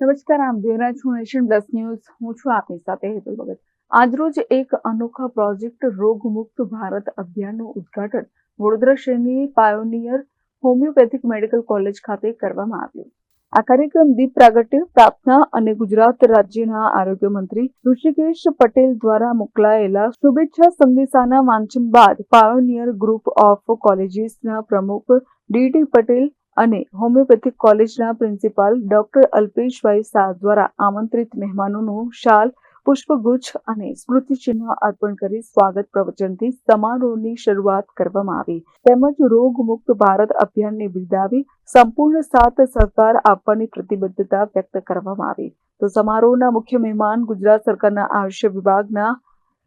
નમસ્કાર, આમ રહ્યા છું, નેશન પ્લસ ન્યૂઝ. હું છું આપની સાથે હેતુલ ભગત. આજરોજ એક અનોખા પ્રોજેક્ટ, રોગમુક્ત ભારત અભિયાનનું ઉદ્ઘાટન વડોદરા શહેરની પાયોનિયર હોમિયોપેથિક મેડિકલ કોલેજ ખાતે કરવામાં આવ્યું. આ કાર્યક્રમ દીપ પ્રાગટ્ય પ્રાર્થના અને ગુજરાત રાજ્યના આરોગ્ય મંત્રી ઋષિકેશ પટેલ દ્વારા મોકલાયેલા શુભેચ્છા સંદેશાના વાંચન બાદ પાયોનિયર ગ્રુપ ઓફ કોલેજીસના પ્રમુખ ડીટી પટેલ અને હોમિયોપેથિક કોલેજના પ્રિન્સિપાલ ડોક્ટર અલ્પેશભાઈ શાહ દ્વારા આમંત્રિત મહેમાનોનું શાલ, પુષ્પગુચ્છ અને સ્મૃતિચિહ્ન અર્પણ કરી સ્વાગત પ્રવચનથી સમારોહની શરૂઆત કરવામાં આવી. તેમજ રોગમુક્ત ભારત અભિયાનને બિરદાવી સંપૂર્ણ સાથ સહકાર આપવાની પ્રતિબદ્ધતા વ્યક્ત કરવામાં આવી. તો સમારોહના મુખ્ય મહેમાન ગુજરાત સરકારના આયુષ્ય વિભાગના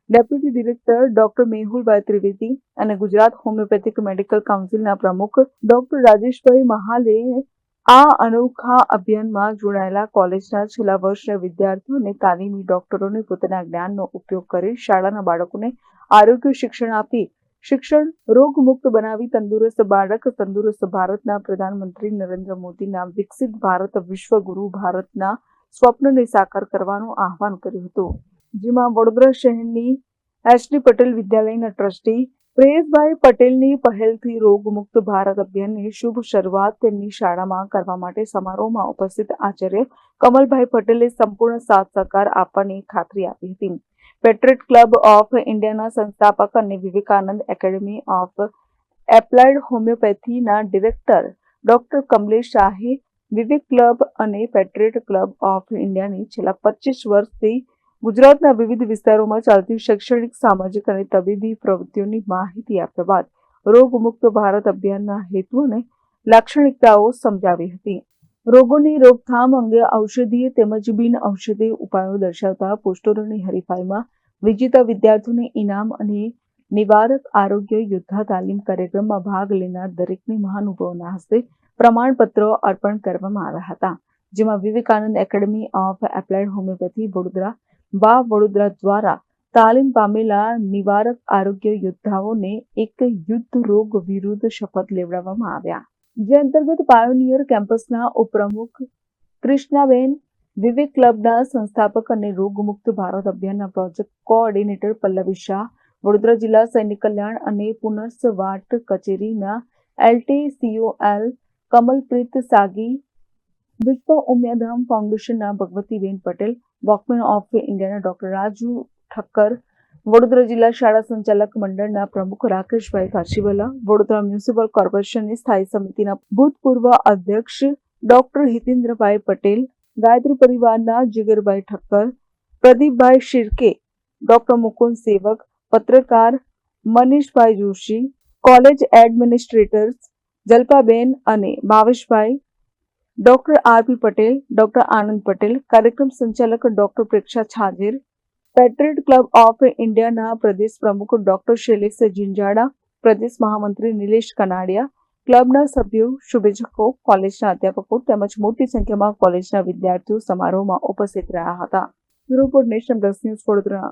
deputy director doctor Mehulbhai Trivedi અને ગુજરાત હોમિયોપેથિક મેડિકલ કાઉન્સિલના પ્રમુખ ડોક્ટર રાજેશભાઈ મહાલે આ અનોખા અભિયાનમાં જોડાયેલા કોલેજના છેલ્લા વર્ષના વિદ્યાર્થીઓ અને તાલીમી ડોક્ટરોને પોતાના જ્ઞાનનો ઉપયોગ કરી શાળાના બાળકોને આરોગ્ય શિક્ષણ આપી શિક્ષણ રોગમુક્ત બનાવી તંદુરસ્ત બાળક, તંદુરસ્ત ભારતના પ્રધાનમંત્રી નરેન્દ્ર મોદીના વિકસિત ભારત વિશ્વગુરુ ભારતના સ્વપ્નને સાકાર કરવાનું આહવાન કર્યું હતું. જેમાં વડોદરા શહેરની એસડી પટેલ વિદ્યાલયના ટ્રસ્ટી પ્રેસભાઈ પટેલની પહેલથી રોગમુક્ત ભારત અભિયાનની શુભ શરૂઆત તેમની શાળામાં કરવા માટે સમારોહમાં ઉપસ્થિત આચાર્ય કમલભાઈ પટેલે સંપૂર્ણ સાથ સહકાર આપવાની ખાતરી આપી હતી. પેટ્રેટ ક્લબ ઓફ ઇન્ડિયાના સંસ્થાપક અને વિવેકાનંદ એકેડેમી ઓફ એપ્લાઇડ હોમિયોપેથીના ડિરેક્ટર ડોક્ટર કમલેશ શાહે વિવેક ક્લબ અને પેટ્રેટ ક્લબ ઓફ ઇન્ડિયાની છેલ્લા પચીસ વર્ષથી ગુજરાતના વિવિધ વિસ્તારોમાં ચાલતી શૈક્ષણિક, સામાજિક અને તબીબી પ્રવૃત્તિઓની માહિતી આપ્યા બાદ રોગમુક્ત ભારત અભિયાનના હેતુ અને લાક્ષણિકતાઓ સમજાવી હતી. રોગોની રોકથામ અંગે ઔષધીય તેમજ બિન ઔષધીય ઉપાયો દર્શાવતા પોસ્ટરોની હરીફાઈમાં વિજેતા વિદ્યાર્થીઓને ઇનામ અને નિવારક આરોગ્ય યોદ્ધા તાલીમ કાર્યક્રમમાં ભાગ લેનાર દરેકને મહાનુભાવોના હસ્તે પ્રમાણપત્રો અર્પણ કરવામાં આવ્યા હતા. જેમાં Vivekananda academy of applied homeopathy, Vadodara વા વડોદરા દ્વારા તાલીમ પામેલા નિવારક આરોગ્ય યોદ્ધાઓને એક યુદ્ધ રોગ વિરુદ્ધ શપથ લેવડાવવામાં આવ્યા. જે અંતર્ગત પાયોનિયર કેમ્પસના ઉપપ્રમુખ કૃષ્ણાબેન, વિવેક ક્લબના સંસ્થાપક અને રોગમુક્ત ભારત અભિયાનના પ્રોજેક્ટ કોઓર્ડિનેટર પલ્લવી શાહ, વડોદરા જિલ્લા સૈનિક કલ્યાણ અને પુનર્સવાટ કચેરીના એલટી સીઓએલ કમલપ્રીત સાગી, વિશ્વ ઉમિયાધામ ફાઉન્ડેશનના ભગવતીબેન પટેલ વોકમેન ઓફ ઇન્ડિયાના ડોક્ટર રાજુ ઠક્કર, વડોદરા જિલ્લા શાળા સંચાલક મંડળના પ્રમુખ રાકેશભાઈ કાશીવાલા, વડોદરા મ્યુનિસિપલ કોર્પોરેશનની સ્થાયી સમિતિના ભૂતપૂર્વ અધ્યક્ષ ડોક્ટર હિતેન્દ્રભાઈ પટેલ, ગાયત્રી પરિવારના જીગરભાઈ ઠક્કર, પ્રદીપભાઈ શિર્કે, ડોક્ટર મુકુંદ સેવક, પત્રકાર મનીષભાઈ જોશી, કોલેજ એડમિનિસ્ટ્રેટર્સ જલ્પાબેન અને Bhaveshbhai doctor R P Patel doctor Anand Patel કાર્યક્રમ સંચાલક doctor Preksha Chhajer patriot club of ઇન્ડિયાના પ્રદેશ પ્રમુખ ડોક્ટર શૈલેષ જિંજાડા પ્રદેશ મહામંત્રી નિલેશ કનાડિયા ક્લબના સભ્યો શુભેચ્છકો કોલેજના અધ્યાપકો તેમજ મોટી સંખ્યામાં કોલેજના વિદ્યાર્થીઓ સમારોહમાં ઉપસ્થિત રહ્યા હતા. Report national plus news Vadodara.